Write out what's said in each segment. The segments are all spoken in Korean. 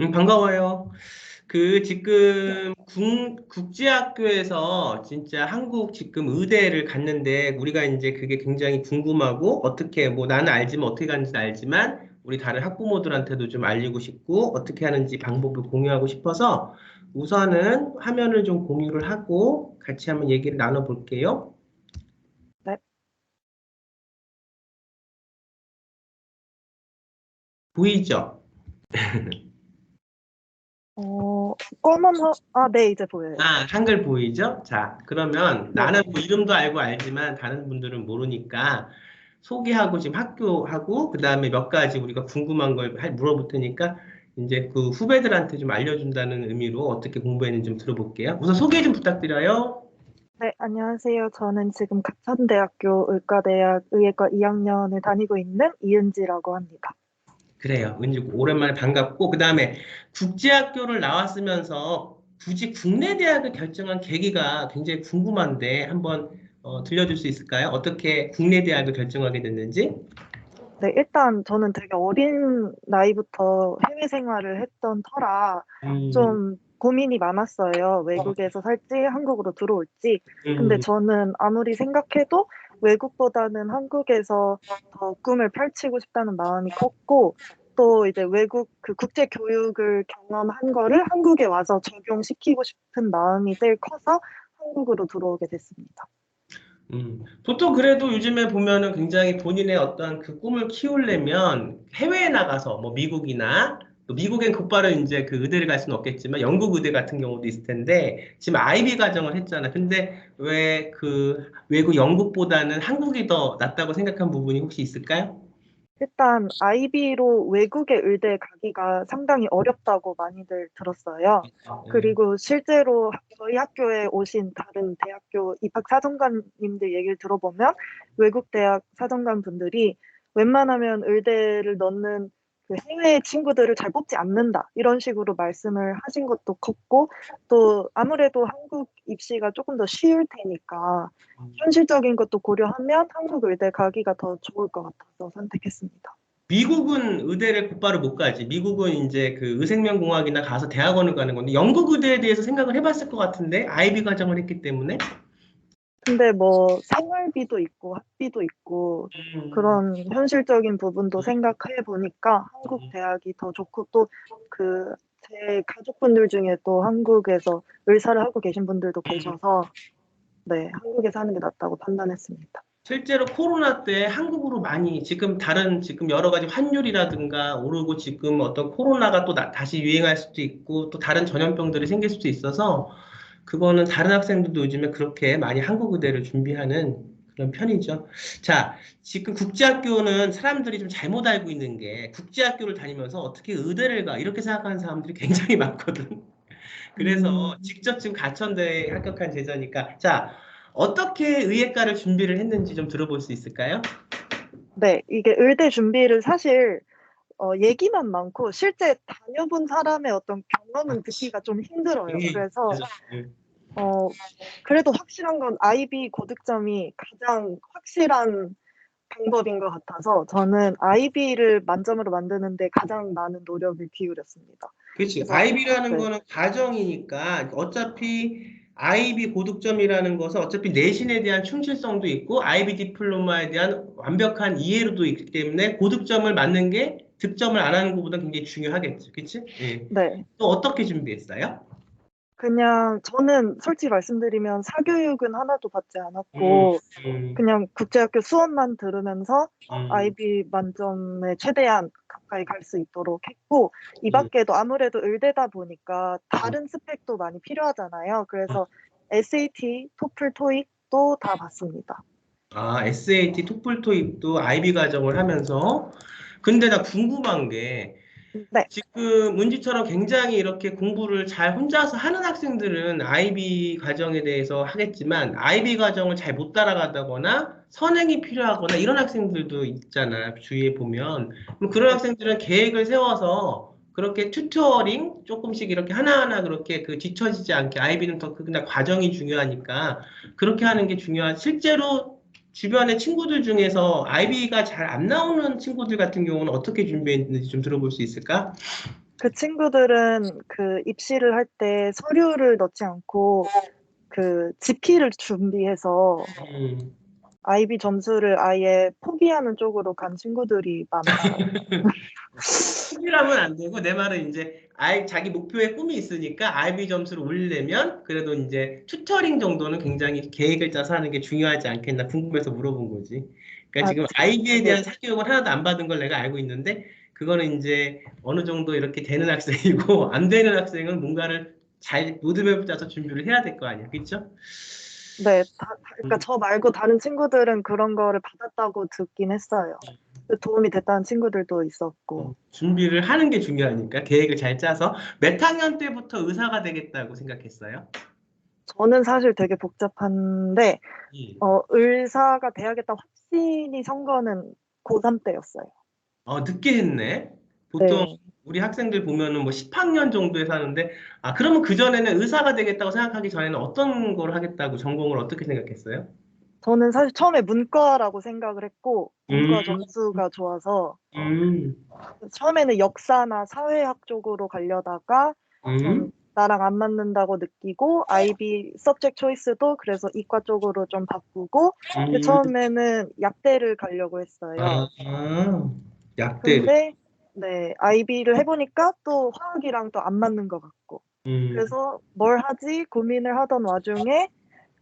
음, 반가워요. 그 지금 국, 국제학교에서 진짜 한국 지금 의대를 갔는데 우리가 이제 그게 굉장히 궁금하고 어떻게 뭐 나는 알지만 어떻게 가는지 알지만 우리 다른 학부모들한테도 좀 알리고 싶고 어떻게 하는지 방법을 공유하고 싶어서 우선은 화면을 좀 공유를 하고 같이 한번 얘기를 나눠볼게요. 네. 보이죠? 어, 검은 화, 아, 네, 이제 보여요. 아, 한글 보이죠? 자, 그러면 나는 뭐 이름도 알고 알지만 다른 분들은 모르니까 소개하고 지금 학교하고 그 다음에 몇 가지 우리가 궁금한 걸 할- 물어볼 테니까 이제 그 후배들한테 좀 알려준다는 의미로 어떻게 공부했는지 좀 들어볼게요. 우선 소개 좀 부탁드려요. 네, 안녕하세요. 저는 지금 각천대학교 의과대학 의예과 2학년을 다니고 있는 이은지라고 합니다. 그래요. 은지 오랜만에 반갑고 그 다음에 국제학교를 나왔으면서 굳이 국내 대학을 결정한 계기가 굉장히 궁금한데 한번 어, 들려줄 수 있을까요? 어떻게 국내 대학을 결정하게 됐는지? 네, 일단 저는 되게 어린 나이부터 해외 생활을 했던 터라 음, 좀 고민이 많았어요. 외국에서 살지, 한국으로 들어올지. 근데 음, 저는 아무리 생각해도 외국보다는 한국에서 더 꿈을 펼치고 싶다는 마음이 컸고, 또 이제 외국 그 국제 교육을 경험한 거를 한국에 와서 적용시키고 싶은 마음이 제일 커서 한국으로 들어오게 됐습니다. 음. 보통 그래도 요즘에 보면은 굉장히 본인의 어떤 그 꿈을 키우려면 해외에 나가서 뭐 미국이나 또 미국엔 곧바로 이제 그 의대를 갈 수는 없겠지만 영국 의대 같은 경우도 있을 텐데 지금 IB 과정을 했잖아. 근데 왜 그 외국 영국보다는 한국이 더 낫다고 생각한 부분이 혹시 있을까요? 일단 IB로 외국의 의대 가기가 상당히 어렵다고 많이들 들었어요. 그리고 실제로 저희 학교에 오신 다른 대학교 입학 사정관님들 얘기를 들어보면 외국 대학 사정관 분들이 웬만하면 의대를 넣는 그 해외 친구들을 잘 뽑지 않는다 이런 식으로 말씀을 하신 것도 컸고 또 아무래도 한국 입시가 조금 더 쉬울 테니까 현실적인 것도 고려하면 한국 의대 가기가 더 좋을 것 같아서 선택했습니다. 미국은 의대를 곧바로 못 가지. 미국은 이제 그 의생명공학이나 가서 대학원을 가는 건데 영국 의대에 대해서 생각을 해봤을 것 같은데 IB 과정을 했기 때문에 근데 뭐 생활비도 있고 학비도 있고 음, 그런 현실적인 부분도 생각해 보니까 한국 대학이 더 좋고 또그 제 가족분들 중에 또 한국에서 의사를 하고 계신 분들도 계셔서 네 한국에서 하는 게 낫다고 판단했습니다. 실제로 코로나 때 한국으로 많이 지금 다른 지금 여러 가지 환율이라든가 오르고 지금 어떤 코로나가 또 나- 다시 유행할 수도 있고 또 다른 전염병들이 생길 수도 있어서 그거는 다른 학생들도 요즘에 그렇게 많이 한국 의대를 준비하는 그런 편이죠. 자, 지금 국제학교는 사람들이 좀 잘못 알고 있는 게 국제학교를 다니면서 어떻게 의대를 가 이렇게 생각하는 사람들이 굉장히 많거든. 그래서 음. 직접 지금 가천대에 합격한 제자니까 자, 어떻게 의예과를 준비를 했는지 좀 들어볼 수 있을까요? 네 이게 의대 준비를 사실 어, 얘기만 많고 실제 다녀본 사람의 어떤 경험은 듣기가 좀 힘들어요. 예, 그래서 그래서, 예. 어, 그래도 확실한 건 IB 고득점이 가장 확실한 방법인 것 같아서 저는 IB를 만점으로 만드는데 가장 많은 노력을 기울였습니다. 그렇지. IB라는 네. 거는 과정이니까 어차피 IB 고득점이라는 것은 어차피 내신에 대한 충실성도 있고 IB 디플로마에 대한 완벽한 이해로도 있기 때문에 고득점을 맞는 게 득점을 안 하는 것보다 굉장히 중요하겠죠. 그렇지? 예. 네. 또 어떻게 준비했어요? 그냥 저는 솔직히 말씀드리면 사교육은 하나도 받지 않았고 음, 그냥 국제학교 수업만 들으면서 음, IB 만점에 최대한 가까이 갈 수 있도록 했고 이 음. 밖에도 아무래도 의대다 보니까 다른 스펙도 많이 필요하잖아요. 그래서 SAT, 토플, 토익도 다 봤습니다. 아, SAT, 토플, 토익도 IB 과정을 하면서 근데 나 궁금한 게 네. 지금 은지처럼 굉장히 이렇게 공부를 잘 혼자서 하는 학생들은 IB 과정에 대해서 하겠지만 IB 과정을 잘 못 따라가다거나 선행이 필요하거나 이런 학생들도 있잖아 주위에 보면 그런 학생들은 계획을 세워서 그렇게 튜터링 조금씩 이렇게 하나하나 그렇게 그 뒤처지지 않게 IB는 더 그냥 과정이 중요하니까 그렇게 하는 게 중요한 실제로 주변의 친구들 중에서 IB가 잘 안 나오는 친구들 같은 경우는 어떻게 준비했는지 좀 들어볼 수 있을까? 그 친구들은 그 입시를 할 때 서류를 넣지 않고 그 집필을 준비해서 음. IB 점수를 아예 포기하는 쪽으로 간 친구들이 많아요. 꿈이라면 안 되고 내 말은 이제 아이 자기 목표에 꿈이 있으니까 IB 점수를 올리려면 그래도 이제 튜터링 정도는 굉장히 계획을 짜서 하는 게 중요하지 않겠나 궁금해서 물어본 거지. 그러니까 아, 지금 IB에 대한 사교육을 하나도 안 받은 걸 내가 알고 있는데 그거는 이제 어느 정도 이렇게 되는 학생이고 안 되는 학생은 뭔가를 잘 로드맵을 짜서 준비를 해야 될 거 아니야, 그렇죠? 네, 다, 그러니까 음. 저 말고 다른 친구들은 그런 거를 받았다고 듣긴 했어요. 도움이 됐다는 친구들도 있었고. 준비를 하는 게 중요하니까 계획을 잘 짜서 몇 학년 때부터 의사가 되겠다고 생각했어요? 저는 사실 되게 복잡한데, 음. 어, 의사가 돼야겠다 확신이 선 거는 고3 때였어요. 어, 늦게 했네. 보통 네. 우리 학생들 보면은 뭐 10학년 정도에 사는데, 아, 그러면 그 전에는 의사가 되겠다고 생각하기 전에는 어떤 걸 하겠다고 전공을 어떻게 생각했어요? 저는 사실 처음에 문과라고 생각을 했고, 문과 음. 점수가 좋아서, 음, 처음에는 역사나 사회학 쪽으로 가려다가, 음, 좀 나랑 안 맞는다고 느끼고, IB 서브젝트 초이스도 그래서 이과 쪽으로 좀 바꾸고, 음. 처음에는 약대를 가려고 했어요. 아, 약대. 근데 네 IB를 해보니까 또 화학이랑 또 안 맞는 것 같고 음, 그래서 뭘 하지 고민을 하던 와중에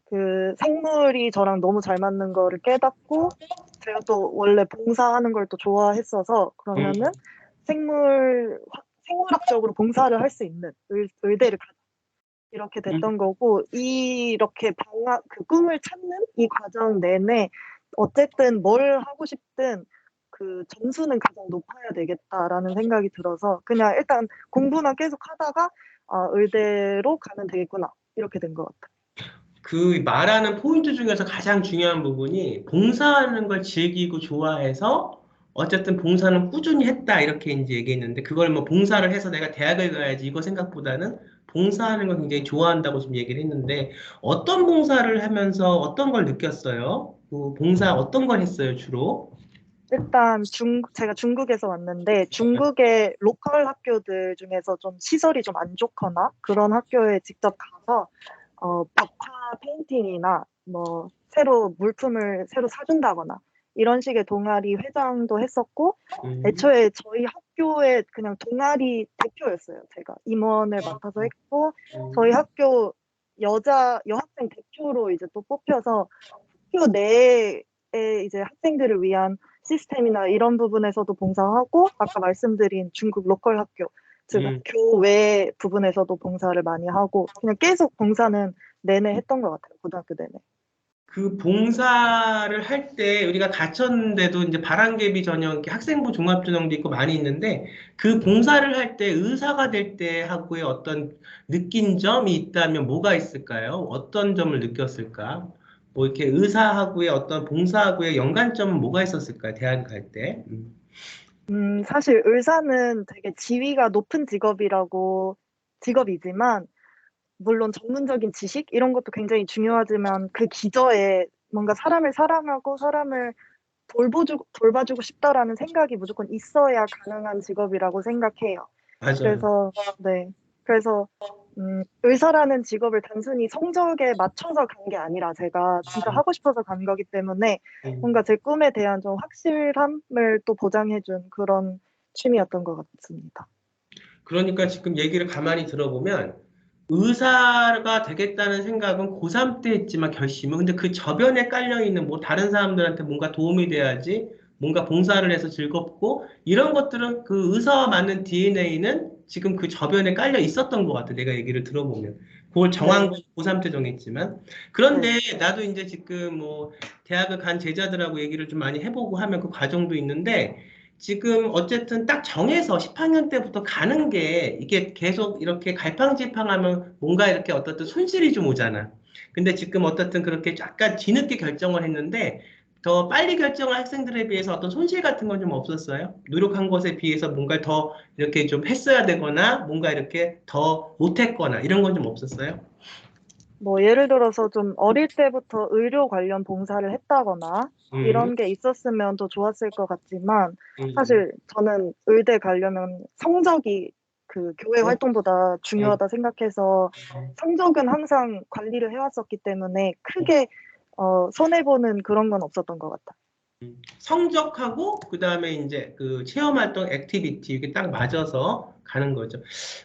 그 생물이 저랑 너무 잘 맞는 거를 깨닫고 제가 또 원래 봉사하는 걸 또 좋아했어서 그러면은 생물 화- 생물학적으로 봉사를 할 수 있는 의, 의대를 가자. 이렇게 됐던 거고 이렇게 방학 그 꿈을 찾는 이 과정 내내 어쨌든 뭘 하고 싶든 그 점수는 가장 높아야 되겠다라는 생각이 들어서 그냥 일단 공부만 계속 하다가 아 의대로 가면 되겠구나. 이렇게 된 것 같아요. 그 말하는 포인트 중에서 가장 중요한 부분이 봉사하는 걸 즐기고 좋아해서 어쨌든 봉사는 꾸준히 했다 이렇게 이제 얘기했는데 그걸 뭐 봉사를 해서 내가 대학을 가야지 이거 생각보다는 봉사하는 걸 굉장히 좋아한다고 좀 얘기를 했는데 어떤 봉사를 하면서 어떤 걸 느꼈어요? 그 봉사 어떤 걸 했어요 주로? 일단 중 제가 중국에서 왔는데 중국의 로컬 학교들 중에서 좀 시설이 좀 안 좋거나 그런 학교에 직접 가서 어, 벽화 페인팅이나 뭐 새로 물품을 새로 사준다거나 이런 식의 동아리 회장도 했었고 음, 애초에 저희 학교의 그냥 동아리 대표였어요. 제가. 임원을 맡아서 했고 음, 저희 학교 여자 여학생 대표로 이제 또 뽑혀서 학교 내에 이제 학생들을 위한 시스템이나 이런 부분에서도 봉사하고 아까 말씀드린 중국 로컬 학교 즉 음. 교외 부분에서도 봉사를 많이 하고 그냥 계속 봉사는 내내 했던 것 같아요 고등학교 내내. 그 봉사를 할 때 우리가 갇혔는데도 이제 바람개비 전형 학생부 종합 전형도 있고 많이 있는데 그 봉사를 할 때 의사가 될 때 하고의 어떤 느낀 점이 있다면 뭐가 있을까요? 어떤 점을 느꼈을까? 뭐 이렇게 의사하고의 어떤 봉사하고의 연관점은 뭐가 있었을까요? 대학 갈 때? 음. 음, 사실 의사는 되게 지위가 높은 직업이라고 직업이지만 물론 전문적인 지식 이런 것도 굉장히 중요하지만 그 기저에 뭔가 사람을 사랑하고 사람을 돌보주고 돌봐주고 싶다라는 생각이 무조건 있어야 가능한 직업이라고 생각해요. 맞아요. 그래서 네. 그래서 음, 의사라는 직업을 단순히 성적에 맞춰서 간 게 아니라 제가 진짜 하고 싶어서 간 거기 때문에 음. 뭔가 제 꿈에 대한 좀 확실함을 또 보장해준 그런 취미였던 것 같습니다. 그러니까 지금 얘기를 가만히 들어보면 의사가 되겠다는 생각은 고3 때 했지만 결심은 근데 그 저변에 깔려 있는 뭐 다른 사람들한테 뭔가 도움이 돼야지 뭔가 봉사를 해서 즐겁고 이런 것들은 그 의사와 맞는 DNA는 지금 그 저변에 깔려 있었던 것 같아 내가 얘기를 들어보면. 그걸 정한 건 고3 때 정했지만. 그런데 나도 이제 지금 뭐 대학을 간 제자들하고 얘기를 좀 많이 해보고 하면 그 과정도 있는데 지금 어쨌든 딱 정해서 10학년 때부터 가는 게 이게 계속 이렇게 갈팡질팡하면 뭔가 이렇게 어떻든 손실이 좀 오잖아. 근데 지금 어떻든 그렇게 약간 뒤늦게 결정을 했는데 더 빨리 결정한 학생들에 비해서 어떤 손실 같은 건 좀 없었어요? 노력한 것에 비해서 뭔가 더 이렇게 좀 했어야 되거나 뭔가 이렇게 더 못했거나 이런 건 좀 없었어요? 뭐 예를 들어서 좀 어릴 때부터 의료 관련 봉사를 했다거나 음, 이런 게 있었으면 더 좋았을 것 같지만 음, 사실 저는 의대 가려면 성적이 그 교회 활동보다 중요하다 생각해서 성적은 항상 관리를 해왔었기 때문에 크게 어, 손해보는 그런 건 없었던 것 같아요. 음, 성적하고 그 다음에 이제 그 체험 활동 액티비티 이게 딱 맞아서 가는 거죠.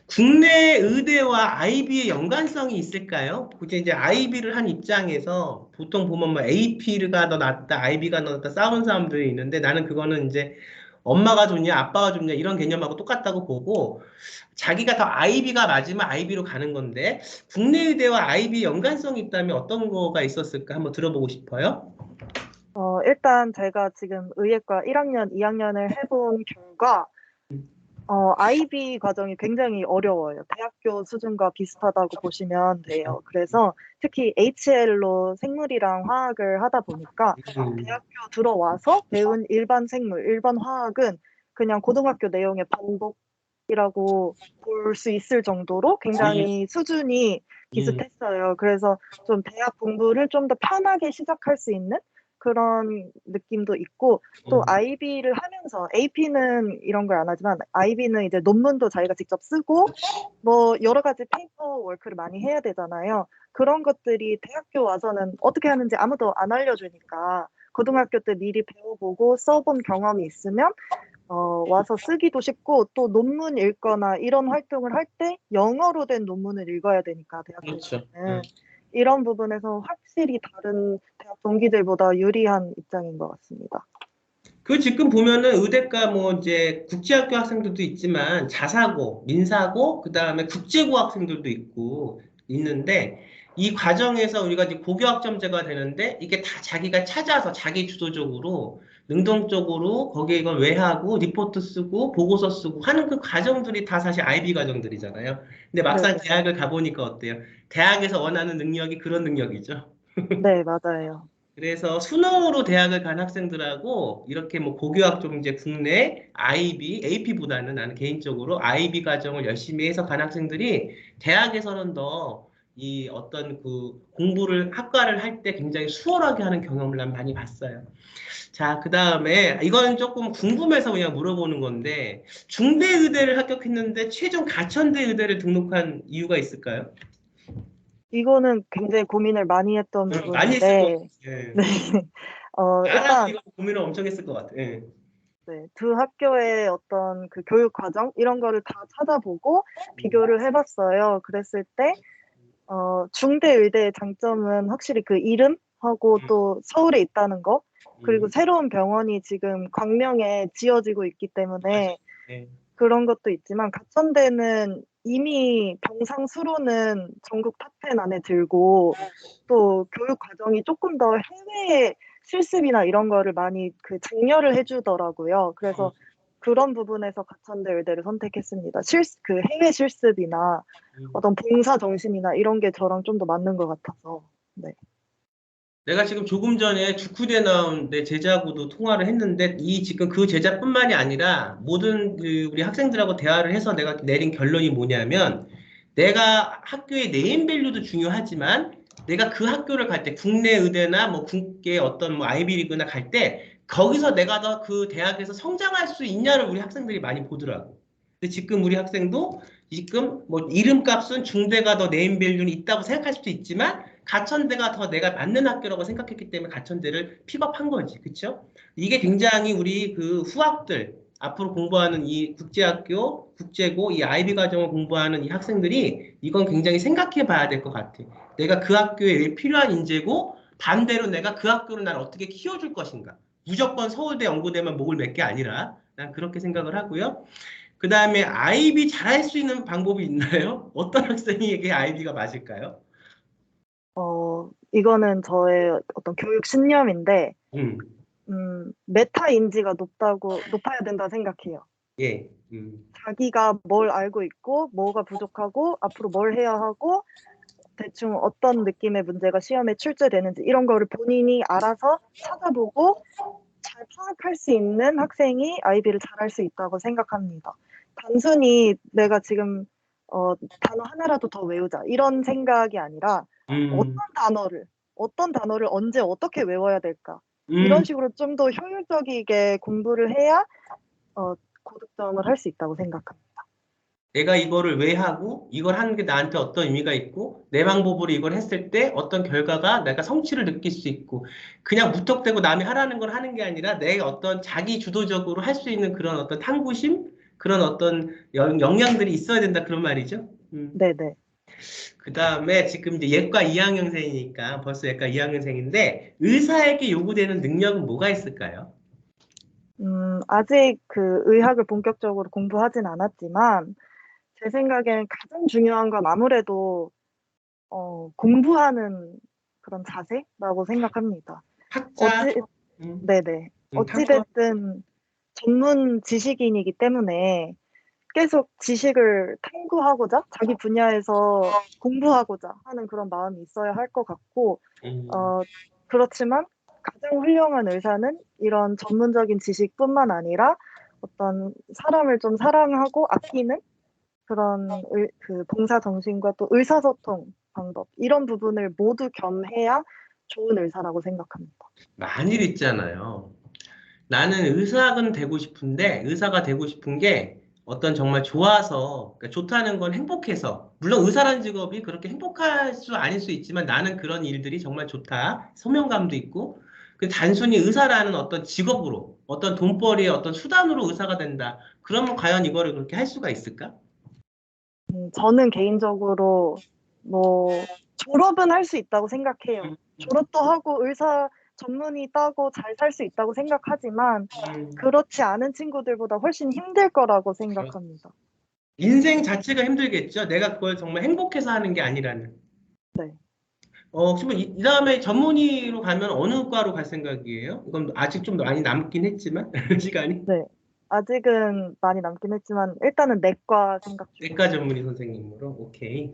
국내 의대와 IB의 연관성이 있을까요? 이제 이제 IB를 한 입장에서 보통 보면 뭐 AP가 더 낫다, IB가 더 낫다 싸우는 사람들이 있는데 나는 그거는 이제 엄마가 좋냐, 아빠가 좋냐 이런 개념하고 똑같다고 보고 자기가 더 IB가 맞으면 IB로 가는 건데 국내 의대와 IB 연관성이 있다면 어떤 거가 있었을까 한번 들어보고 싶어요. 어, 일단 제가 지금 의예과 1학년, 2학년을 해본 결과 어, IB 과정이 굉장히 어려워요. 대학교 수준과 비슷하다고 보시면 돼요. 그래서 특히 HL로 생물이랑 화학을 하다 보니까 음, 대학교 들어와서 배운 일반 생물, 일반 화학은 그냥 고등학교 내용의 반복이라고 볼 수 있을 정도로 굉장히 수준이 비슷했어요. 그래서 좀 대학 공부를 좀 더 편하게 시작할 수 있는 그런 느낌도 있고 또 음, IB를 하면서 AP는 이런 걸 안 하지만 IB는 이제 논문도 자기가 직접 쓰고 뭐 여러 가지 페이퍼 워크를 많이 해야 되잖아요. 그런 것들이 대학교 와서는 어떻게 하는지 아무도 안 알려주니까 고등학교 때 미리 배워보고 써본 경험이 있으면 어, 와서 쓰기도 쉽고 또 논문 읽거나 이런 활동을 할 때 영어로 된 논문을 읽어야 되니까 그렇죠. 대학교에서는 음. 이런 부분에서 확실히 다른 대학 동기들보다 유리한 입장인 것 같습니다. 그 지금 보면은 의대과 뭐 이제 국제학교 학생들도 있지만 자사고, 민사고, 그 다음에 국제고 학생들도 있고 있는데 이 과정에서 우리가 이제 고교학점제가 되는데 이게 다 자기가 찾아서 자기 주도적으로 능동적으로 거기에 이걸 외하고 리포트 쓰고 보고서 쓰고 하는 그 과정들이 다 사실 IB 과정들이잖아요. 근데 막상 네. 대학을 가보니까 어때요? 대학에서 원하는 능력이 그런 능력이죠. 네, 맞아요. 그래서 수능으로 대학을 간 학생들하고 이렇게 뭐 고교학 좀 이제 국내 IB, AP보다는 나는 개인적으로 IB 과정을 열심히 해서 간 학생들이 대학에서는 더 이 어떤 그 공부를 학과를 할 때 굉장히 수월하게 하는 경험을 난 많이 봤어요. 자, 그 다음에 이건 조금 궁금해서 그냥 물어보는 건데 중대 의대를 합격했는데 최종 가천대 의대를 등록한 이유가 있을까요? 이거는 굉장히 고민을 많이 했던 음, 많이 했을 부분인데, 것 같아요. 예. 네. 어, 나라도 일단 이거 고민을 엄청 했을 것 같아요. 예. 네, 두 학교의 어떤 그 교육 과정 이런 거를 다 찾아보고 비교를 해봤어요. 그랬을 때 어, 중대 의대의 장점은 확실히 그 이름하고 음. 또 서울에 있다는 거 그리고 음, 새로운 병원이 지금 광명에 지어지고 있기 때문에 예. 그런 것도 있지만 가천대는 이미 병상 수로는 전국 탑10 안에 들고 또 교육 과정이 조금 더 해외 실습이나 이런 거를 많이 그 장려를 해주더라고요. 그래서 그런 부분에서 가천대 의대를 선택했습니다. 실, 그 해외 실습이나 음. 어떤 봉사 정신이나 이런 게 저랑 좀 더 맞는 것 같아서. 내가 지금 조금 전에 주쿠대 나온 내 제자하고도 통화를 했는데 이 지금 그 제자뿐만이 아니라 모든 그 우리 학생들하고 대화를 해서 내가 내린 결론이 뭐냐면 내가 학교의 네임밸류도 중요하지만 내가 그 학교를 갈 때 국내 의대나 뭐 국계 어떤 뭐 아이비리그나 갈 때 거기서 내가 더 그 대학에서 성장할 수 있냐를 우리 학생들이 많이 보더라고. 근데 지금 우리 학생도 지금 뭐 이름값은 중대가 더 네임밸류는 있다고 생각할 수도 있지만 가천대가 더 내가 맞는 학교라고 생각했기 때문에 가천대를 픽업한 거지. 그쵸? 이게 굉장히 우리 그 후학들, 앞으로 공부하는 이 국제학교, 국제고, 이 IB 과정을 공부하는 이 학생들이 이건 굉장히 생각해 봐야 될 것 같아. 내가 그 학교에 왜 필요한 인재고, 반대로 내가 그 학교를 날 어떻게 키워줄 것인가. 무조건 서울대, 연고대만 목을 맬 게 아니라, 난 그렇게 생각을 하고요. 그 다음에 IB 잘할 수 있는 방법이 있나요? 어떤 학생에게 IB가 맞을까요? 어, 이거는 저의 어떤 교육 신념인데, 음. 음, 메타 인지가 높다고, 높아야 된다 생각해요. 예. 음. 자기가 뭘 알고 있고, 뭐가 부족하고, 앞으로 뭘 해야 하고, 대충 어떤 느낌의 문제가 시험에 출제되는지, 이런 거를 본인이 알아서 찾아보고, 잘 파악할 수 있는 학생이 아이비를 잘할 수 있다고 생각합니다. 단순히 내가 지금 어, 단어 하나라도 더 외우자 이런 생각이 아니라 음. 어떤 단어를 어떤 단어를 언제 어떻게 외워야 될까 음. 이런 식으로 좀 더 효율적이게 공부를 해야 어, 고득점을 할 수 있다고 생각합니다. 내가 이거를 왜 하고 이걸 하는 게 나한테 어떤 의미가 있고 내 방법으로 이걸 했을 때 어떤 결과가 내가 성취를 느낄 수 있고 그냥 무턱대고 남이 하라는 걸 하는 게 아니라 내 어떤 자기 주도적으로 할 수 있는 그런 어떤 탐구심 그런 어떤 영- 역량들이 있어야 된다 그런 말이죠. 음. 네네. 그 다음에 지금 이제 예과 2학년생이니까 벌써 예과 2학년생인데 의사에게 요구되는 능력은 뭐가 있을까요? 음, 아직 그 의학을 본격적으로 공부하진 않았지만, 제 생각엔 가장 중요한 건 아무래도, 어, 공부하는 그런 자세라고 생각합니다. 학자, 어찌, 음, 네네. 음, 어찌됐든 전문 지식인이기 때문에 계속 지식을 탐구하고자, 자기 분야에서 공부하고자 하는 그런 마음이 있어야 할 것 같고, 음, 어, 그렇지만 가장 훌륭한 의사는 이런 전문적인 지식뿐만 아니라 어떤 사람을 좀 사랑하고 아끼는 그런 의, 그 봉사 정신과 또 의사소통 방법 이런 부분을 모두 겸해야 좋은 의사라고 생각합니다. 많이 있잖아요. 나는 의사는 되고 싶은데 의사가 되고 싶은 게 어떤 정말 좋아서 그러니까 좋다는 건 행복해서 물론 의사라는 직업이 그렇게 행복할 수 아닐 수 있지만 나는 그런 일들이 정말 좋다 소명감도 있고 그 단순히 의사라는 어떤 직업으로 어떤 돈벌이의 어떤 수단으로 의사가 된다 그러면 과연 이거를 그렇게 할 수가 있을까? 음, 저는 개인적으로 뭐 졸업은 할 수 있다고 생각해요. 졸업도 하고 의사 전문의 따고 잘 살 수 있다고 생각하지만 음, 그렇지 않은 친구들보다 훨씬 힘들 거라고 생각합니다. 인생 자체가 힘들겠죠. 내가 그걸 정말 행복해서 하는 게 아니라는. 네. 어, 그러면 이, 이 다음에 전문의로 가면 어느 과로 갈 생각이에요? 이건 아직 좀 많이 남긴 했지만, 시간이. 아직은 많이 남긴 했지만 일단은 내과 생각 중. 내과 전문의 선생님으로. 오케이.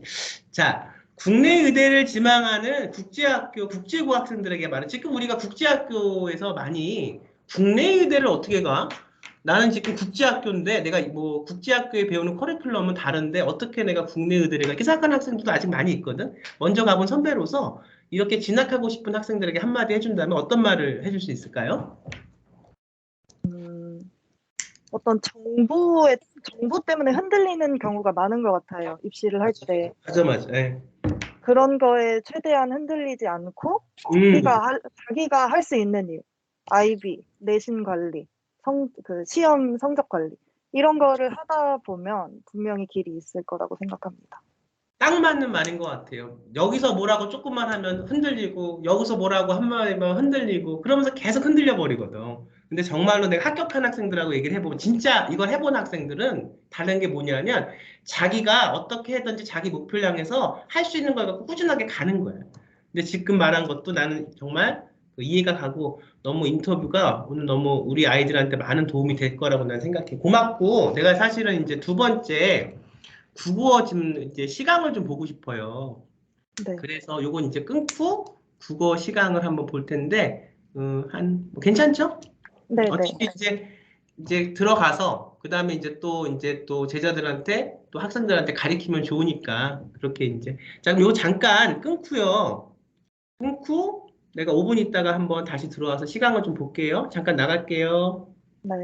자, 국내 의대를 지망하는 국제학교, 국제고 학생들에게 말해. 지금 우리가 국제학교에서 많이 국내 의대를 어떻게 가? 나는 지금 국제학교인데 내가 뭐 국제학교에 배우는 커리큘럼은 다른데 어떻게 내가 국내 의대를 가? 이렇게 생각하는 학생들도 아직 많이 있거든. 먼저 가본 선배로서 이렇게 진학하고 싶은 학생들에게 한마디 해준다면 어떤 말을 해줄 수 있을까요? 음, 어떤 정보의 정보 때문에 흔들리는 경우가 많은 것 같아요. 입시를 할 때. 맞아, 맞아. 예. 그런 거에 최대한 흔들리지 않고 음, 자기가 할, 자기가 할 수 있는 일, IB, 내신 관리, 성, 그 시험 성적 관리 이런 거를 하다 보면 분명히 길이 있을 거라고 생각합니다. 딱 맞는 말인 것 같아요. 여기서 뭐라고 조금만 하면 흔들리고, 여기서 뭐라고 한마디만 흔들리고, 그러면서 계속 흔들려 버리거든. 근데 정말로 내가 합격한 학생들하고 얘기를 해보면, 진짜 이걸 해본 학생들은 다른 게 뭐냐면, 자기가 어떻게 해든지 자기 목표를 향해서 할 수 있는 걸 갖고 꾸준하게 가는 거야. 근데 지금 말한 것도 나는 정말 그 이해가 가고, 너무 인터뷰가 오늘 너무 우리 아이들한테 많은 도움이 될 거라고 난 생각해. 고맙고, 내가 사실은 이제 두 번째, 국어 지금 이제 시강을 좀 보고 싶어요. 네. 그래서 요건 이제 끊고 국어 시강을 한번 볼 텐데, 어, 한, 뭐 괜찮죠? 네, 네. 어차피 이제, 이제 들어가서, 그 다음에 이제 또, 이제 또 제자들한테, 또 학생들한테 가리키면 좋으니까, 그렇게 이제. 자, 그럼 요거 잠깐 끊고요. 끊고, 내가 5분 있다가 한번 다시 들어와서 시강을 좀 볼게요. 잠깐 나갈게요. 네.